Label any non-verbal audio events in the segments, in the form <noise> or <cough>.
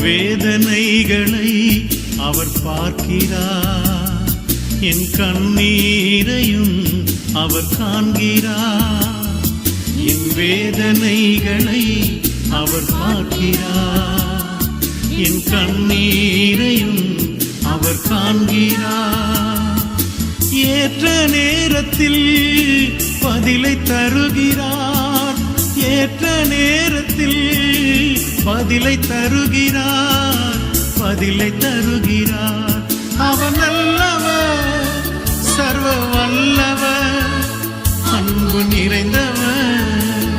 வேதனைகளை அவர் பார்க்கிறார். என் கண்ணீரையும் அவர் காண்கிறார். என் வேதனைகளை அவர் பார்க்கிறார். என் கண்ணீரையும் அவர் காண்கிறார். ஏற்ற நேரத்தில் பதிலை தருகிறார். ஏற்ற நேரத்தில் பதிலை தருகிறார் பதிலை தருகிறார். அவன் நல்லவர் சர்வ வல்லவர் அன்பு நிறைந்தவர்.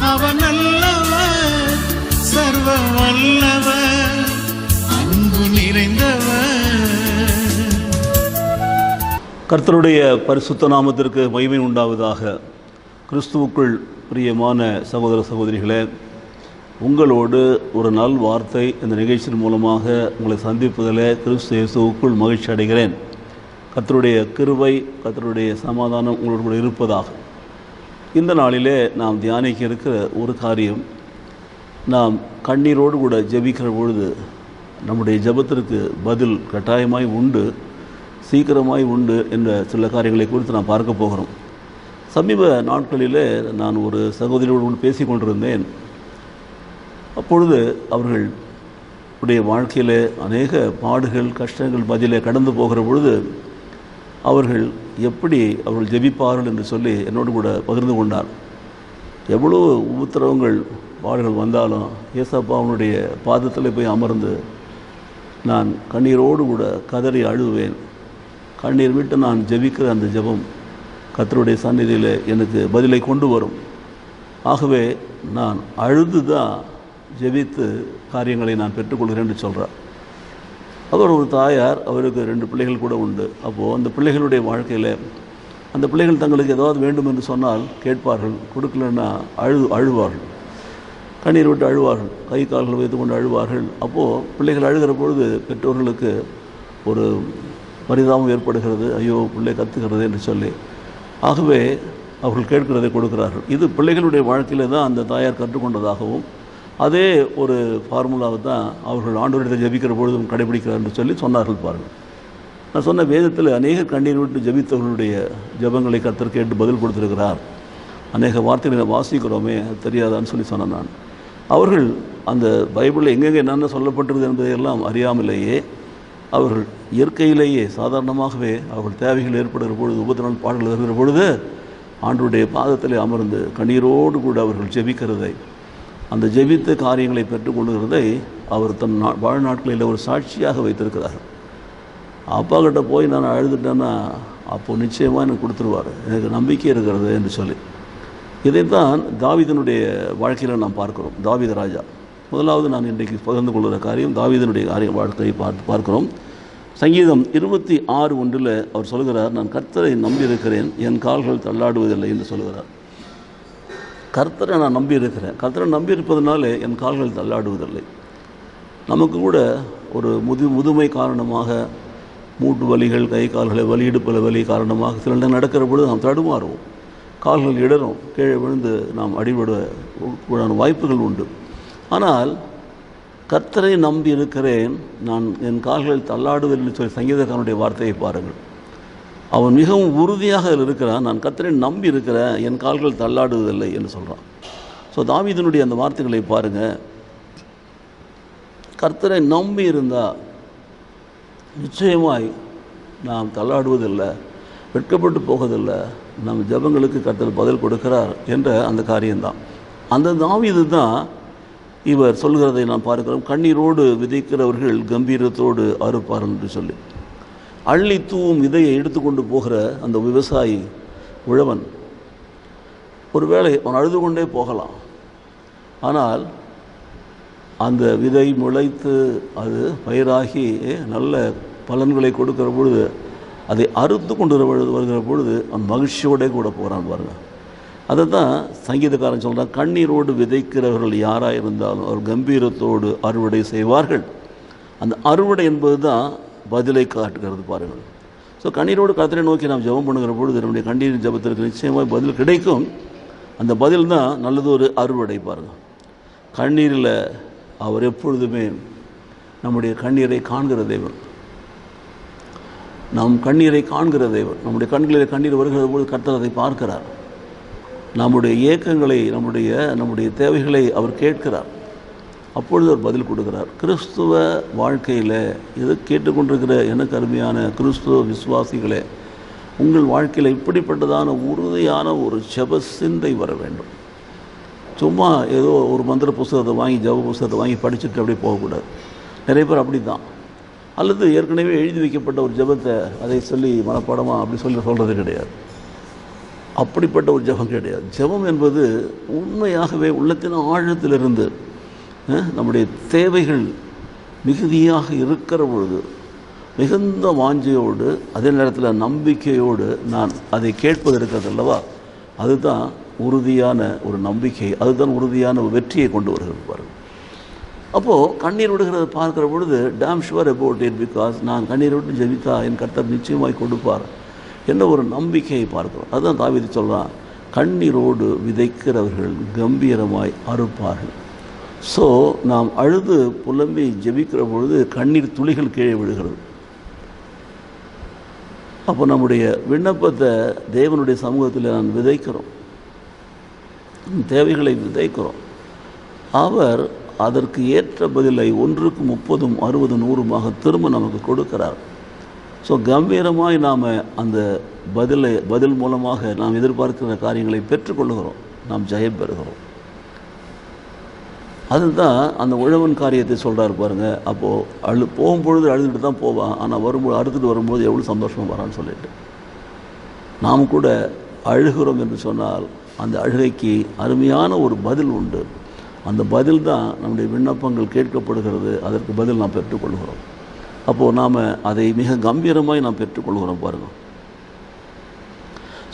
அவன் நல்லவர் சர்வ வல்லவர் அன்பு நிறைந்தவர். கர்த்தருடைய பரிசுத்த நாமத்திற்கு மகிமை உண்டாவதாக. கிறிஸ்துவுக்குள் பிரியமான சகோதர சகோதரிகளே உங்களோடு ஒரு நல் வார்த்தை இந்த நிகழ்ச்சியின் மூலமாக உங்களை சந்திப்பதில் கிறிஸ்து இயேசுவுக்குள் மகிழ்ச்சி அடைகிறேன். கத்தருடைய கிருவை கத்தருடைய சமாதானம் உங்களோடு கூட இருப்பதாக. இந்த நாளிலே நாம் தியானிக்க இருக்கிற ஒரு காரியம் நாம் கண்ணீரோடு கூட ஜெபிக்கிற பொழுது நம்முடைய ஜெபத்திற்கு பதில் கட்டாயமாய் உண்டு சீக்கிரமாய் உண்டு என்ற சில காரியங்களை குறித்து நாம் பார்க்க போகிறோம். சமீப நாட்களிலே நான் ஒரு சகோதரியோடு பேசி கொண்டிருந்தேன். அப்பொழுது அவர்கள் உடைய வாழ்க்கையிலே அநேக பாடுகள் கஷ்டங்கள் பதிலே கடந்து போகிற பொழுது அவர்கள் எப்படி அவர்கள் ஜெபிப்பார்கள் என்று சொல்லி என்னோடு கூட பகிர்ந்து கொண்டார். எவ்வளோ உபத்திரவங்கள் பாடுகள் வந்தாலும் ஏசப்பா அவனுடைய பாதத்தில் போய் அமர்ந்து நான் கண்ணீரோடு கூட கதறி அழுவேன். கண்ணீர் விட்டு நான் ஜெபிக்கிற அந்த ஜெபம் கத்தருடைய சந்நிதியில் எனக்கு பதிலை கொண்டு வரும். ஆகவே நான் அழுது தான் ஜெபித்து காரியங்களை நான் பெற்றுக்கொள்கிறேன் என்று சொல்கிறார் அவர் ஒரு தாயார் அவருக்கு ரெண்டு பிள்ளைகள் கூட உண்டு. அப்போது அந்த பிள்ளைகளுடைய வாழ்க்கையில் அந்த பிள்ளைகள் தங்களுக்கு ஏதாவது வேண்டும் என்று சொன்னால் கேட்பார்கள். கொடுக்கலன்னா அழு அழுவார்கள். கண்ணீர் விட்டு அழுவார்கள். கை கால்கள் வைத்து கொண்டு அழுவார்கள். அப்போது பிள்ளைகள் அழுகிற பொழுது பெற்றோர்களுக்கு ஒரு பரிதாபம் ஏற்படுகிறது. ஐயோ பிள்ளை கத்துகிறது என்று சொல்லி ஆகவே அவர்கள் கேட்கிறதை கொடுக்கிறார்கள். இது பிள்ளைகளுடைய வாழ்க்கையில் தான் அந்த தாயார் கற்றுக்கொண்டதாகவும் அதே ஒரு ஃபார்முலாவை தான் அவர்கள் ஆண்டோரிடத்தில் ஜெபிக்கிற பொழுதும் கடைபிடிக்கிறார் என்று சொல்லி சொன்னார்கள் பாருங்கள். நான் சொன்ன வேதத்தில் அநேக கண்ணீர் விட்டு ஜெபித்தவர்களுடைய ஜெபங்களை கத்தர் கேட்டு பதில் கொடுத்திருக்கிறார். அநேக வார்த்தைகளை வாசிக்கிறோமே தெரியாதான்னு சொல்லி சொன்னேன் நான். அவர்கள் அந்த பைபிளில் எங்கெங்கே என்னென்ன சொல்லப்பட்டிருது என்பதையெல்லாம் அறியாமலேயே அவர்கள் இயற்கையிலேயே சாதாரணமாகவே அவர்கள் தேவைகள் ஏற்படுகிற பொழுது உபத்திரநாள் பாடல்கள் வருகிற பொழுது ஆண்டுடைய பாதத்தில் அமர்ந்து கண்ணீரோடு கூட அவர்கள் ஜெபிக்கிறதை அந்த ஜெபித்த காரியங்களை பெற்றுக்கொள்கிறதை அவர் தன் நா வாழ்நாட்களில் ஒரு சாட்சியாக வைத்திருக்கிறார். அப்பா கிட்ட போய் நான் அழுதுட்டேன்னா அப்போ நிச்சயமாக எனக்கு கொடுத்துருவார். எனக்கு நம்பிக்கை இருக்கிறது என்று சொல்லி. இதைத்தான் தாவிதனுடைய வாழ்க்கையில் நாம் பார்க்கிறோம். தாவித ராஜா. முதலாவது நான் இன்றைக்கு பகிர்ந்து கொள்கிற காரியம் தாவீதனுடைய காரிய வாழ்க்கையை பார்த்து பார்க்கிறோம். சங்கீதம் இருபத்தி ஆறு ஒன்றில் அவர் சொல்கிறார் நான் கர்த்தரை நம்பியிருக்கிறேன் என் கால்கள் தள்ளாடுவதில்லை என்று சொல்கிறார். கர்த்தரை நான் நம்பியிருக்கிறேன். கர்த்தரை நம்பியிருப்பதனாலே என் கால்கள் தள்ளாடுவதில்லை. நமக்கு கூட ஒரு முது முதுமை காரணமாக மூட்டு வலிகள் கை கால்களை வலி இடுப்பில் வலி காரணமாக சில நேரம் நடக்கிற பொழுது நாம் தடுமாறுவோம். கால்கள் இடரும் கீழே விழுந்து நாம் அடிபட கூடான வாய்ப்புகள் உண்டு. ஆனால் கர்த்தரை நம்பி இருக்கிறேன் நான் என் கால்களில் தள்ளாடுவதில்லை சொல்லி சங்கீதக்காரனுடைய வார்த்தையை பாருங்கள். அவன் மிகவும் உறுதியாக இருக்கிறான் நான் கர்த்தரை நம்பி இருக்கிறேன் என் கால்கள் தள்ளாடுவதில்லை என்று சொல்கிறான் ஸோ தாவீதனுடைய அந்த வார்த்தைகளை பாருங்கள் கர்த்தரை நம்பி இருந்தால் நிச்சயமாய் நாம் தள்ளாடுவதில்லை வெட்கப்பட்டு போவதில்லை நம் ஜெபங்களுக்கு கர்த்தர் பதில் கொடுக்கிறார் என்ற அந்த காரியம்தான். அந்த தாவிது தான் இவர் சொல்கிறதை நாம் பார்க்கிறோம். கண்ணீரோடு விதைக்கிறவர்கள் கம்பீரத்தோடு அறுப்பார் என்று சொல்லி. அள்ளி தூவும் விதையை எடுத்துக்கொண்டு போகிற அந்த விவசாயி உழவன் ஒருவேளை அவன் அழுது கொண்டே போகலாம். ஆனால் அந்த விதை முளைத்து அது பயிராகி நல்ல பலன்களை கொடுக்கிற பொழுது அதை அறுத்து கொண்டு வருகிற பொழுது அவன் மகிழ்ச்சியோடே கூட போகிறான் பாருங்கள் அதை தான் சங்கீதக்காரன் சொல்கிறான் கண்ணீரோடு விதைக்கிறவர்கள் யாராக இருந்தாலும் அவர் கம்பீரத்தோடு அறுவடை செய்வார்கள். அந்த அறுவடை என்பது தான் பதிலை காட்டுகிறது பாருங்கள். ஸோ கண்ணீரோடு கர்த்தரை நோக்கி நாம் ஜெபம் பண்ணுகிற பொழுது நம்முடைய கண்ணீர் ஜபத்திற்கு நிச்சயமாக பதில் கிடைக்கும். அந்த பதில் தான் நல்லது ஒரு அறுவடை பாருங்கள். கண்ணீரில் அவர் எப்பொழுதுமே நம்முடைய கண்ணீரை காண்கிற தெய்வம் நம் கண்ணீரை காண்கிற தெய்வம் நம்முடைய கண்களில் கண்ணீர் வருகிற போது கர்த்தர் அதை பார்க்கிறார். நம்முடைய ஏக்கங்களை நம்முடைய நம்முடைய தேவைகளை அவர் கேட்கிறார். அப்பொழுது அவர் பதில் கொடுக்கிறார். கிறிஸ்துவ வாழ்க்கையில் இது கேட்டுக்கொண்டிருக்கிற எனக்கு அருமையான கிறிஸ்துவ விசுவாசிகளே உங்கள் வாழ்க்கையில் இப்படிப்பட்டதான உறுதியான ஒரு ஜெப சிந்தை வர வேண்டும். சும்மா ஏதோ ஒரு மந்திர புஸ்தகத்தை வாங்கி ஜப புஸ்தகத்தை வாங்கி படிச்சுட்டு அப்படியே போகக்கூடாது. நிறைய பேர் அப்படி தான் அல்லது ஏற்கனவே எழுதி வைக்கப்பட்ட ஒரு ஜெபத்தை அதை சொல்லி மனப்பாடமாக அப்படி சொல்லி சொல்கிறது கிடையாது. அப்படிப்பட்ட ஒரு ஜெபம் கிடையாது. ஜெபம் என்பது உண்மையாகவே உள்ளத்தின் ஆழத்திலிருந்து நம்முடைய தேவைகள் மிகுதியாக இருக்கிற பொழுது மிகுந்த வாஞ்சையோடு அதே நேரத்தில் நம்பிக்கையோடு நான் அதை கேட்பது இருக்கிறது அல்லவா? அதுதான் உறுதியான ஒரு நம்பிக்கை அதுதான் உறுதியான ஒரு வெற்றியை கொண்டு வருகிறது பாருங்கள் அப்போது கண்ணீர் விடுகிறத பார்க்குற பொழுது damn sure about it because நான் கண்ணீர் விட்டு ஜெபித்தா என் கர்த்தர் நிச்சயமாய் கொடுப்பார் என்ற ஒரு நம்பிக்கையை பார்க்கிறோம். அதுதான் தாவிதி சொல்கிறான் கண்ணீரோடு விதைக்கிறவர்கள் கம்பீரமாய் அறுப்பார்கள். ஸோ நாம் அழுது புலம்பி ஜெபிக்கிற பொழுது கண்ணீர் துளிகள் கீழே விழுகிறது. அப்போ நம்முடைய விண்ணப்பத்தை தேவனுடைய சமூகத்தில் நான் விதைக்கிறோம். தேவைகளை விதைக்கிறோம். அவர் அதற்கு ஏற்ற பதிலை ஒன்றுக்கு முப்பதும் அறுபது நூறுமாக திரும்ப நமக்கு கொடுக்கிறார். ஸோ கம்பீரமாய் நாம் அந்த பதிலை பதில் மூலமாக நாம் எதிர்பார்க்கிற காரியங்களை பெற்றுக்கொள்கிறோம் நாம் ஜெயம் பெறுகிறோம். அதுதான் அந்த உழவன் காரியத்தை சொல்கிறாரு பாருங்கள் அப்போது அழு போகும்பொழுது அழுதுட்டு தான் போவான். ஆனால் வரும்போது அறுத்துட்டு வரும்போது எவ்வளோ சந்தோஷமாக வரான்னு சொல்லிட்டு. நாம் கூட அழுகிறோம் என்று சொன்னால் அந்த அழுகைக்கு அருமையான ஒரு பதில் உண்டு. அந்த பதில் தான் நம்முடைய விண்ணப்பங்கள் கேட்கப்படுகிறது. அதற்கு பதில் நாம் பெற்றுக்கொள்கிறோம். அப்போது நாம் அதை மிக கம்பீரமாய் நாம் பெற்றுக்கொள்கிறோம் பாருங்கள்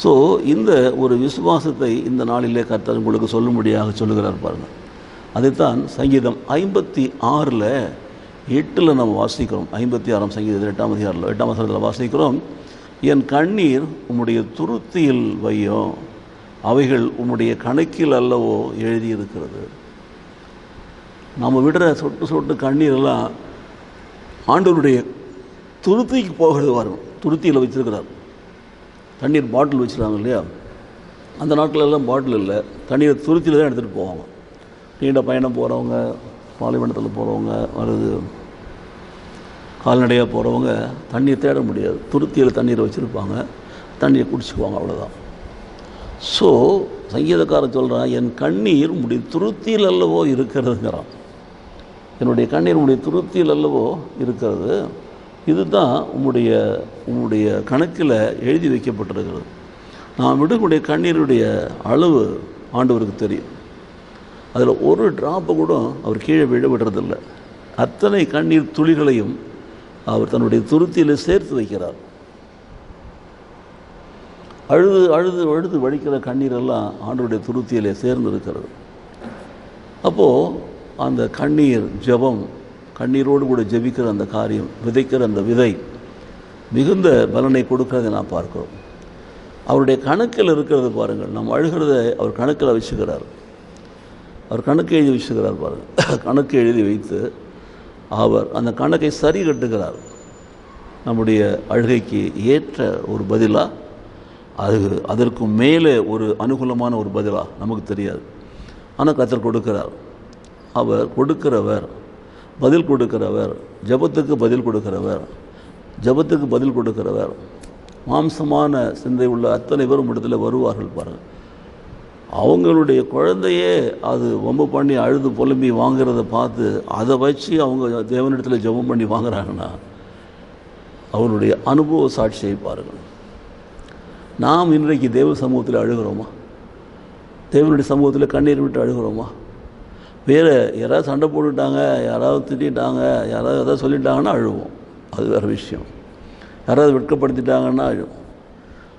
ஸோ இந்த ஒரு விசுவாசத்தை இந்த நாளிலே கர்த்தர் உங்களுக்கு சொல்லும்படியாக சொல்லுகிறார் பாருங்கள் அதைத்தான் சங்கீதம் ஐம்பத்தி ஆறில் எட்டில் நம்ம வாசிக்கிறோம். ஐம்பத்தி ஆறாம் சங்கீதத்தில் எட்டாம் அதிகாரில் எட்டாம் அதிகாரத்தில் வாசிக்கிறோம். என் கண்ணீர் உம்முடைய துருத்தியில் வையும் அவைகள் உம்முடைய கணக்கில் அல்லவோ எழுதியிருக்கிறது. நம்ம விடுற சொட்டு சொட்டு கண்ணீரெல்லாம் ஆண்டவருடைய துருத்திக்கு போகிறது வரும் துருத்தியில் வச்சிருக்கிறார். தண்ணீர் பாட்டில் வச்சுருக்காங்க இல்லையா? அந்த நாட்களெல்லாம் பாட்டில் இல்லை. தண்ணீரை துருத்தியில் தான் எடுத்துகிட்டு போவாங்க. நீண்ட பயணம் போகிறவங்க பாலைவனத்தில் போகிறவங்க வருது கால்நடையாக போகிறவங்க தண்ணியை தேட முடியாது. துருத்தியில் தண்ணீரை வச்சுருப்பாங்க. தண்ணியை குடிச்சுக்குவாங்க அவ்வளோதான் ஸோ சங்கீதக்காரன் சொல்கிறான் என் கண்ணீர் முடி துருத்தியில் அல்லவோ இருக்கிறதுங்கிறான். என்னுடைய கண்ணீர் உங்களுடைய துருத்தியில் அல்லவோ இருக்கிறது. இதுதான் உம்முடைய உம்முடைய கணக்கில் எழுதி வைக்கப்பட்டிருக்கிறது. நான் விடக்கூடிய கண்ணீருடைய அளவு ஆண்டவருக்கு தெரியும். அதில் ஒரு ட்ராப்பை கூட அவர் கீழே விழ விடுறதில்லை அத்தனை கண்ணீர் துளிகளையும் அவர் தன்னுடைய துருத்தியில் சேர்த்து வைக்கிறார். அழுது அழுது அழுது வழிக்கிற கண்ணீரெல்லாம் ஆண்டவருடைய துருத்தியிலே சேர்ந்து இருக்கிறது அப்போது அந்த கண்ணீர் ஜெபம் கண்ணீரோடு கூட ஜெபிக்கிற அந்த காரியம் விதைக்கிற அந்த விதை மிகுந்த பலனை கொடுக்கறதை நான் பார்க்கிறோம். அவருடைய கணக்கில் இருக்கிறது பாருங்கள். நம்ம அழுகிறத அவர் கணக்கில் வச்சுக்கிறார் அவர் கணக்கு எழுதி வச்சுக்கிறார் பாருங்கள். <coughs> கணக்கு எழுதி வைத்து அவர் அந்த கணக்கை சரி கட்டுகிறார். நம்முடைய அழுகைக்கு ஏற்ற ஒரு பதிலாக அது அதற்கு மேலே ஒரு அனுகூலமான ஒரு பதிலாக நமக்கு தெரியாது. ஆனால் கத்தர் கொடுக்கிறார். அவர் கொடுக்கிறவர் பதில் கொடுக்கிறவர் ஜெபத்துக்கு பதில் கொடுக்கிறவர் ஜெபத்துக்கு பதில் கொடுக்கிறவர். மாம்சமான சிந்தை உள்ள அத்தனை பேரும் இடத்துல வருவார்கள் பாருங்கள் அவங்களுடைய குழந்தையே அது வம்பு பண்ணி அழுது புலம்பி வாங்குறத பார்த்து அதை வச்சு அவங்க தேவனிடத்தில் ஜெபம் பண்ணி வாங்குறாங்கன்னா அவருடைய அனுபவ சாட்சியை பாருங்கள். நாம் இன்றைக்கு தேவ சமூகத்தில் அழுகிறோமா? தேவனுடைய சமூகத்தில் கண்ணீர் விட்டு அழுகிறோமா? வேறு யாராவது சண்டை போட்டுட்டாங்க யாராவது திட்டிட்டாங்க யாராவது எதாவது சொல்லிட்டாங்கன்னா அழுவோம். அது வேறு விஷயம். யாராவது வெட்கப்படுத்திட்டாங்கன்னா அழுவோம்.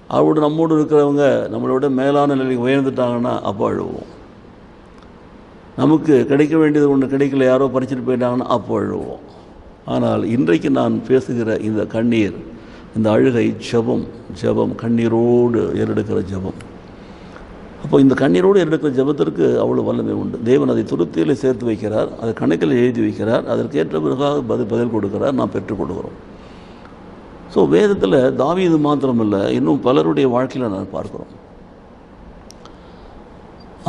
அவரோட நம்மோடு இருக்கிறவங்க நம்மளோட மேலான நிலைக்கு உயர்ந்துட்டாங்கன்னா அப்போ அழுவோம். நமக்கு கிடைக்க வேண்டியது ஒன்று கிடைக்கல யாரோ பறிச்சுட்டு போயிட்டாங்கன்னா அப்போ அழுவோம். ஆனால் இன்றைக்கு நான் பேசுகிற இந்த கண்ணீர் இந்த அழுகை ஜபம் ஜபம் கண்ணீரோடு ஏறெடுக்கிற ஜெபம். அப்போ இந்த கண்ணீரோடு எடுக்கிற ஜெபத்திற்கு அவ்வளோ வல்லமை உண்டு. தேவன் அதை துருத்தியிலே சேர்த்து வைக்கிறார் அதை கணக்கில் எழுதி வைக்கிறார் அதற்கேற்ற பிறகாக பதில் பதில் கொடுக்கிறார் நாம் பெற்றுக் கொடுக்கிறோம் ஸோ வேதத்தில் தாவீது மாத்திரமல்ல இன்னும் பலருடைய வாழ்க்கையில் நான் பார்க்குறோம்.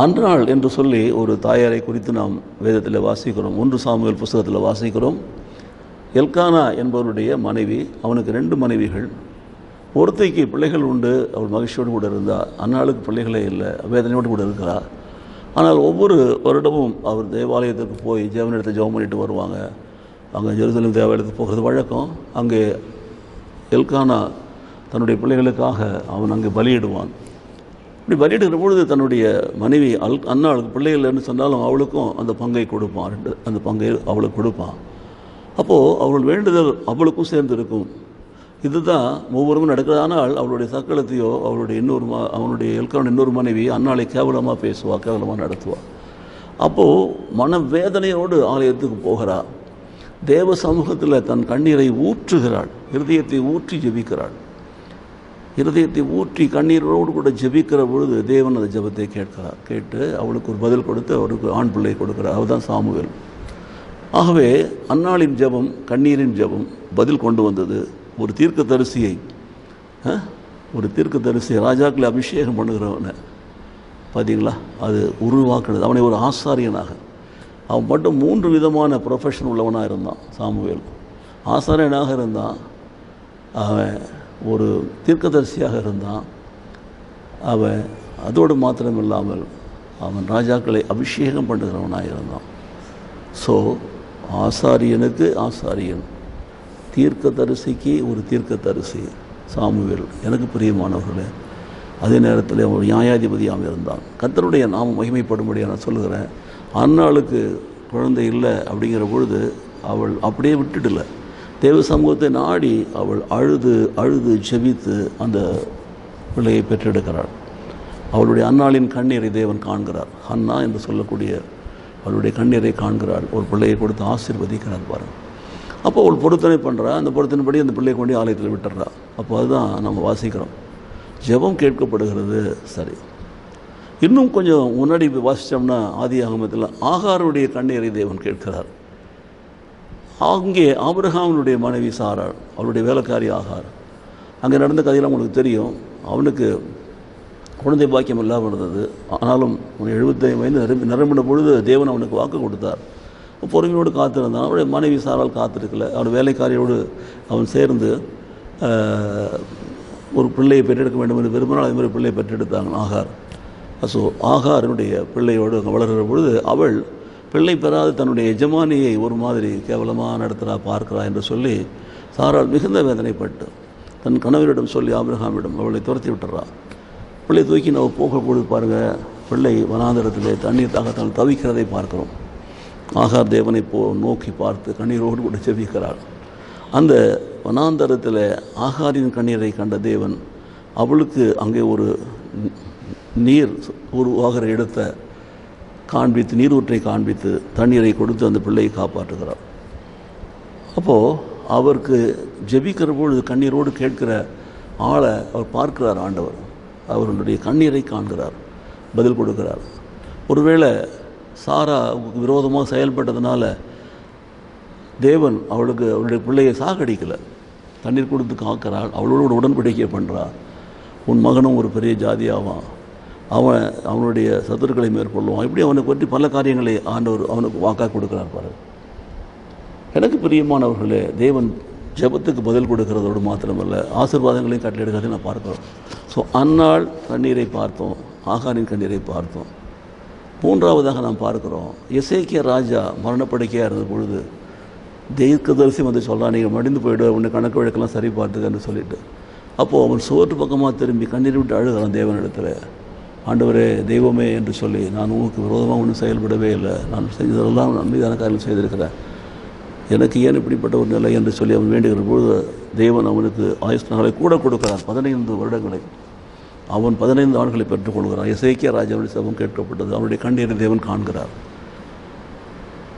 அன்றாள் என்று சொல்லி ஒரு தாயாரை குறித்து நாம் வேதத்தில் வாசிக்கிறோம். ஒன்று சாமுவேல் புஸ்தகத்தில் வாசிக்கிறோம். எல்கானா என்பவருடைய மனைவி அவனுக்கு ரெண்டு மனைவிகள். ஒருத்தைக்கு பிள்ளைகள் உண்டு அவள் மகிழ்ச்சியோடு கூட இருந்தாள் அன்னாளுக்கு பிள்ளைகளே இல்லை வேதனையோடு கூட இருக்கிறார் ஆனால் ஒவ்வொரு வருடமும் அவர் தேவாலயத்துக்கு போய் ஜெவனிடத்தை ஜெபம் பண்ணிட்டு வருவாங்க. அங்கே ஜெருசலம் தேவாலயத்துக்கு போகிறது வழக்கம். அங்கே எல்கானா தன்னுடைய பிள்ளைகளுக்காக அவன் அங்கே பலியிடுவான். இப்படி பலியிடுகிற பொழுது தன்னுடைய மனைவி அல் அன்னாளுக்கு பிள்ளைகள்னு சொன்னாலும் அவளுக்கும் அந்த பங்கை கொடுப்பான். ரெண்டு அந்த பங்கை அவளுக்கு கொடுப்பான். அப்போது அவள் வேண்டுதல் அவளுக்கும் சேர்ந்து இருக்கும் இதுதான் ஒவ்வொருவரும் நடக்கிறது ஆனால் அவளுடைய சக்களத்தையோ அவளுடைய இன்னொரு மா அவனுடைய எல்கான இன்னொரு மனைவி அன்னாளை கேவலமாக பேசுவாள் கேவலமாக நடத்துவாள் அப்போது மனவேதனையோடு ஆலயத்துக்கு போகிறா. தேவ சமூகத்தில் தன் கண்ணீரை ஊற்றுகிறாள். இருதயத்தை ஊற்றி ஜெபிக்கிறாள். இருதயத்தை ஊற்றி கண்ணீரோடு கூட ஜெபிக்கிற பொழுது தேவன் அந்த ஜெபத்தை கேட்கிறார். கேட்டு அவளுக்கு ஒரு பதில் கொடுத்து அவருக்கு ஆண் பிள்ளை கொடுக்கிறார். அவர்தான் சாமுவேல். ஆகவே அன்னாளின் ஜெபம் கண்ணீரின் ஜெபம் பதில் கொண்டு வந்தது. ஒரு தீர்க்க தரிசியை ஒரு தீர்க்க தரிசியை ராஜாக்களை அபிஷேகம் பண்ணுகிறவனை பார்த்தீங்களா அது உருவாக்குனது. அவனை ஒரு ஆசாரியனாக. அவன் மட்டும் மூன்று விதமான ப்ரொஃபஷன் உள்ளவனாக இருந்தான் சாமுவேல். ஆசாரியனாக இருந்தான் அவன் ஒரு தீர்க்கதரிசியாக இருந்தான். அவன் அதோடு மாத்திரம் இல்லாமல் அவன் ராஜாக்களை அபிஷேகம் பண்ணுகிறவனாக இருந்தான் ஸோ ஆசாரியனுக்கு ஆசாரியன். தீர்க்கதரிசிக்கு ஒரு தீர்க்கதரிசி சாமுவேல். எனக்கு பிரியமானவர்களே அதே நேரத்தில் ஒரு நியாயாதிபதியாக இருந்தான் கத்தருடைய நாமம் மகிமைப்படும்படியாக நான் சொல்லுகிறேன். அன்னாளுக்கு குழந்தை இல்லை அப்படிங்கிற பொழுது அவள் அப்படியே விட்டுடல. தேவ சமூகத்தை நாடி அவள் அழுது அழுது செவித்து அந்த பிள்ளையை பெற்றெடுக்கிறாள். அவளுடைய அன்னாளின் கண்ணீரை தேவன் காண்கிறார். அண்ணா என்று சொல்லக்கூடிய அவளுடைய கண்ணீரை காண்கிறாள். ஒரு பிள்ளையை கொடுத்து ஆசிர்வதிக்கிறார் பாருங்கள் அப்போ அவள் பொருத்தனை பண்ணுறா அந்த பொருத்தனைப்படி அந்த பிள்ளையை கொண்டு ஆலயத்தில் விட்டுறா அப்போ அதுதான் நம்ம வாசிக்கிறோம். ஜெபம் கேட்கப்படுகிறது. சரி. இன்னும் கொஞ்சம் முன்னாடி வாசித்தோம்னா ஆதி ஆகமத்தில் ஆகாருடைய கண்ணீரை தேவன் கேட்கிறார். அங்கே ஆபிரஹாமனுடைய மனைவி சாராள் அவருடைய வேலைக்காரி ஆகார். அங்கே நடந்த கதையெல்லாம் உங்களுக்கு தெரியும். அவனுக்கு குழந்தை பாக்கியம் இல்லாமல் இருந்தது. ஆனாலும் எழுபத்தைந்து வயது நிரம்பி நிரம்பின பொழுது தேவன் அவனுக்கு வாக்கு கொடுத்தார். பொறுமையோடு காத்திருந்தான். அவருடைய மனைவி சாரால் காத்திருக்கல. அவருடைய வேலைக்காரியோடு அவன் சேர்ந்து ஒரு பிள்ளையை பெற்றெடுக்க வேண்டும் என்று விரும்பினால் அதே மாதிரி பிள்ளையை பெற்றெடுத்தாங்க ஆகார். ஸோ ஆகாரனுடைய பிள்ளையோடு வளர்கிற பொழுது அவள் பிள்ளை பெறாத தன்னுடைய எஜமானியை ஒரு மாதிரி கேவலமாக நடத்துகிறா பார்க்கிறா என்று சொல்லி சாரால் மிகுந்த வேதனைப்பட்டு தன் கணவரிடம் சொல்லி ஆபிரகாமிடம் அவளை துரத்தி விட்டுறா. பிள்ளை தூக்கி நம்ம போக பொழுது பாருங்கள் பிள்ளை வனாந்தரத்திலே தண்ணீர் தாகத்தால் தவிக்கிறதை பார்க்கிறோம். ஆகார் தேவனை போ நோக்கி பார்த்து கண்ணீரோடு கூட செவிக்கிறாள் அந்த வனாந்தரத்தில் ஆகாரின் கண்ணீரை கண்ட தேவன் அவளுக்கு அங்கே ஒரு நீர் உருவாகிற இடத்தை காண்பித்து நீரூற்றை காண்பித்து தண்ணீரை கொடுத்து அந்த பிள்ளையை காப்பாற்றுகிறார் அப்போது அவருக்கு ஜெபிக்கிற பொழுது கண்ணீரோடு கேட்கிற ஆளை அவர் பார்க்கிறார் ஆண்டவர். அவர்களுடைய கண்ணீரை காண்கிறார் பதில் கொடுக்கிறார். ஒருவேளை சாரா விரோதமாக செயல்பட்டதுனால தேவன் அவளுக்கு அவளுடைய பிள்ளையை சாகடிக்கலை. தண்ணீர் கொடுத்து காக்கிறாள். அவளோட உடன்படிக்கை பண்ணுறாள் உன் மகனும் ஒரு பெரிய ஜாதியாவான். அவன் அவனுடைய சத்துருக்களை மேற்கொள்ளுவான். இப்படி அவனுக்கு பற்றி பல காரியங்களை ஆண்டவர் அவனுக்கு வாக்காக கொடுக்குறார் பாரு. எனக்கு பிரியமானவர்களே தேவன் ஜெபத்துக்கு பதில் கொடுக்கிறதோடு மாத்திரமல்ல ஆசீர்வாதங்களையும் கட்டளையிடுகிறதை நான் பார்க்குறோம். ஸோ அந்நாள் கண்ணீரை பார்த்தோம் ஆகாரின் கண்ணீரை பார்த்தோம். மூன்றாவதாக நாம் பார்க்கிறோம் இசைக்கிய ராஜா மரணப்படுக்கையாக இருந்த பொழுது தெய்வதரிசி வந்து சொல்கிறான் நீங்கள் மடிந்து போயிடு உன்னை கணக்கு வழக்கெல்லாம் சரி பார்த்துக்கன்னு சொல்லிட்டு. அப்போது அவன் சோற்று பக்கமாக திரும்பி கண்ணீர் விட்டு அழுகிறான் தேவனிடத்தில். ஆண்டவரே தெய்வமே என்று சொல்லி நான் உங்களுக்கு விரோதமாக ஒன்றும் செயல்படவே இல்லை. நான் செஞ்சதெல்லாம் நன்மையான காரியம் செய்திருக்கிறேன். எனக்கு ஏன் இப்படிப்பட்ட ஒரு நிலை? என்று சொல்லி அவன் வேண்டுகிற பொழுது தேவன் அவனுக்கு ஆயுஷ் நாளை கூட கொடுக்கிறான் பதினைந்து வருடங்களை. அவன் பதினைந்து ஆண்டுகளை பெற்றுக்கொள்கிறான். இசைக்கிய ராஜாவுடைய சபம் கேட்கப்பட்டது. அவனுடைய கண்ணீரை தேவன் காண்கிறார்.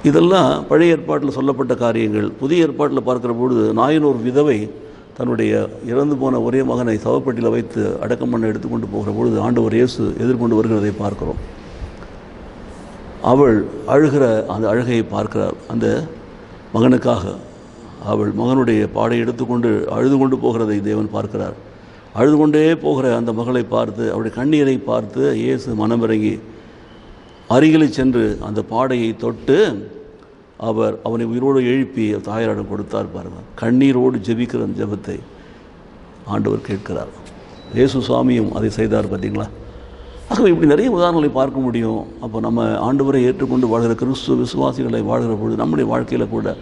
இதெல்லாம் பழைய ஏற்பாட்டில் சொல்லப்பட்ட காரியங்கள். புதிய ஏற்பாட்டில் பார்க்கிற பொழுது நாயனூர் விதவை தன்னுடைய இறந்து போன ஒரே மகனை சவப்பட்டியில் வைத்து அடக்கம் பண்ண எடுத்துக்கொண்டு போகிற பொழுது ஆண்டவர் இயேசு எதிர்கொண்டு வருகிறதை பார்க்கிறோம். அவள் அழுகிற அந்த அழுகையை பார்க்கிறார் அந்த மகனுக்காக அவள் மகனுடைய பாடை எடுத்துக்கொண்டு அழுது கொண்டு போகிறதை தேவன் பார்க்கிறார். அழுது கொண்டே போகிற அந்த மகளை பார்த்து அவருடைய கண்ணீரை பார்த்து இயேசு மனமிறங்கி அருகில் சென்று அந்த பாடையை தொட்டு அவர் அவனை உயிரோடு எழுப்பி தாயாரிடம் கொடுத்தார் பாருங்கள் கண்ணீரோடு ஜெபிக்கிற அந்த ஜெபத்தை ஆண்டவர் கேட்கிறார். இயேசு சுவாமியும் அதை செய்தார் பார்த்தீங்களா ஆகவே இப்படி நிறைய உதாரணங்களை பார்க்க முடியும். அப்போ நம்ம ஆண்டவரை ஏற்றுக்கொண்டு வாழ்கிற கிறிஸ்துவ விசுவாசிகளை வாழ்கிற பொழுது நம்முடைய வாழ்க்கையில் கூட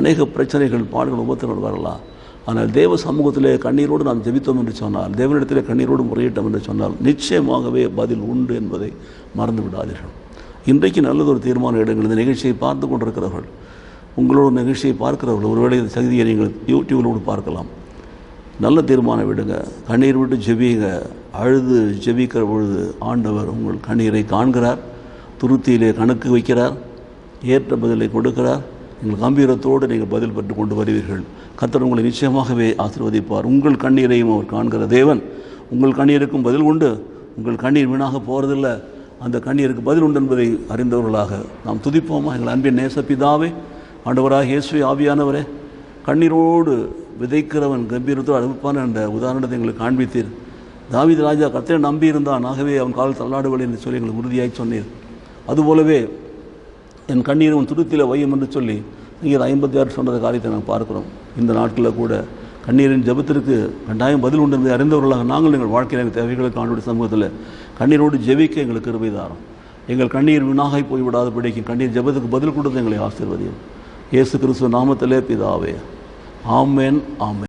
அநேக பிரச்சனைகள் பாடுகள் உபத்திரங்கள் வரலாம். ஆனால் தேவ சமூகத்திலே கண்ணீரோடு நாம் ஜெபித்தோம் என்று சொன்னால் தேவனிடத்திலே கண்ணீரோடு முறையிட்டோம் என்று சொன்னால் நிச்சயமாகவே பதில் உண்டு என்பதை மறந்து விடாதீர்கள். இன்றைக்கு நல்லதொரு தீர்மானம் எடுங்கள். இந்த நிகழ்ச்சியை பார்த்து கொண்டிருக்கிறவர்கள் உங்களோட நிகழ்ச்சியை பார்க்கிறவர்கள் ஒருவேளை இந்த சகிதியை நீங்கள் யூடியூபிலோடு பார்க்கலாம். நல்ல தீர்மானம் விடுங்க கண்ணீர் விட்டு ஜெபியுங்க அழுது ஜெபிக்கிற பொழுது ஆண்டவர் உங்கள் கண்ணீரை காண்கிறார் துருத்தியிலே கணக்கு வைக்கிறார் ஏற்ற பதிலை கொடுக்கிறார் நீங்கள் கம்பீரத்தோடு நீங்கள் பதில் பெற்று கொண்டு வருவீர்கள். கத்தர் உங்களை நிச்சயமாகவே ஆசிர்வதிப்பார். உங்கள் கண்ணீரையும் அவர் காண்கிற தேவன் உங்கள் கண்ணீருக்கும் பதில் உண்டு. உங்கள் கண்ணீர் வீணாக போகிறதில்ல அந்த கண்ணீருக்கு பதில் உண்டு என்பதை அறிந்தவர்களாக நாம் துதிப்போமா? எங்கள் அன்பின் நேசப்பிதாவே ஆண்டவராக இயேசுவை ஆவியானவரே கண்ணீரோடு விதைக்கிறவன் கம்பீரத்தோடு அனுப்பான என்ற உதாரணத்தை எங்களுக்கு காண்பித்தீர். தாவித ராஜா கர்த்தரை நம்பியிருந்தான். ஆகவே அவன் கால் தள்ளாடுவல் என்று சொல்லி எங்களுக்கு உறுதியாய் சொன்னீர். அதுபோலவே என் கண்ணீர் உன் துருத்தியில் வையும் என்று சொல்லி நீங்கள் ஐம்பத்தி ஆறு சொன்னத காரியத்தை நாங்கள் பார்க்குறோம். இந்த நாட்களில் கூட கண்ணீரின் ஜெபத்திற்கு கண்டாயம் பதில் உண்டு என்பதை அறிந்தவர்களாக நாங்கள் எங்கள் வாழ்க்கையில் எங்கள் தேவைகளுக்கு ஆண்டுடைய சமூகத்தில் கண்ணீரோடு ஜெபிக்க எங்களுக்கு கருவை தாரும். எங்கள் கண்ணீர் வீணாகி போய்விடாத பிடிக்கும் கண்ணீர் ஜெபத்துக்கு பதில் கொடுத்து எங்களை ஆசீர்வதியும். இயேசு கிறிஸ்துவ நாமத்திலே பிதாவே. ஆமேன் ஆமேன்.